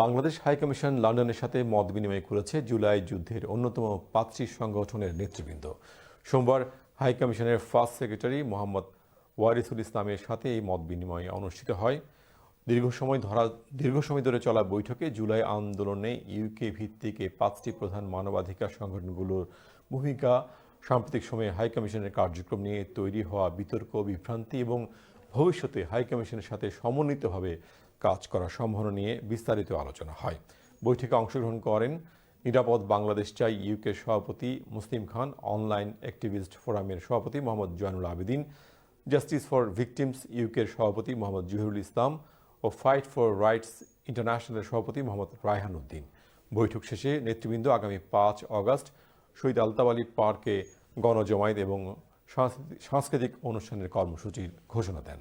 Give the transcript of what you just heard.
Bangladesh high commission লন্ডনের সাথে মত বিনিময় করেছে জুলাই যুদ্ধের অন্যতম পাঁচটি সংগঠনের নেতৃবৃন্দ। সোমবার হাইকমিশনের ফার্স্ট সেক্রেটারি মোহাম্মদ ওয়ারিসুল ইসলামের সাথে এই মত বিনিময় অনুষ্ঠিত হয়। দীর্ঘ সময় ধরা, দীর্ঘ সময় ধরে চলা বৈঠকে জুলাই আন্দোলনে ইউকে ভিত্তিক পাঁচটি প্রধান মানবাধিকার সংগঠনগুলোর ভূমিকা, সাম্প্রতিক সময়ে হাইকমিশনের কার্যক্রম নিয়ে তৈরি হওয়া বিতর্ক, বিভ্রান্তি এবং ভবিষ্যতে হাইকমিশনের সাথে সমন্বিতভাবে কাজ করার সম্ভাবনা নিয়ে বিস্তারিত আলোচনা হয়। বৈঠকে অংশগ্রহণ করেন নিরাপদ বাংলাদেশ চাই ইউকের সভাপতি মুসলিম খান, অনলাইন অ্যাক্টিভিস্ট ফোরামের সভাপতি Mohammad Joynul Abedin, justice for victims ইউকের সভাপতি মোহাম্মদ জহিরুল ইসলাম ও ফাইট ফর রাইটস ইন্টারন্যাশনালের সভাপতি মোহাম্মদ রায়হান উদ্দিন। বৈঠক শেষে নেতৃবৃন্দ আগামী পাঁচ অগস্ট শহীদ আলতাব আলী পার্কে গণজমায়েত এবং সাংস্কৃতিক অনুষ্ঠানের কর্মসূচির ঘোষণা দেন।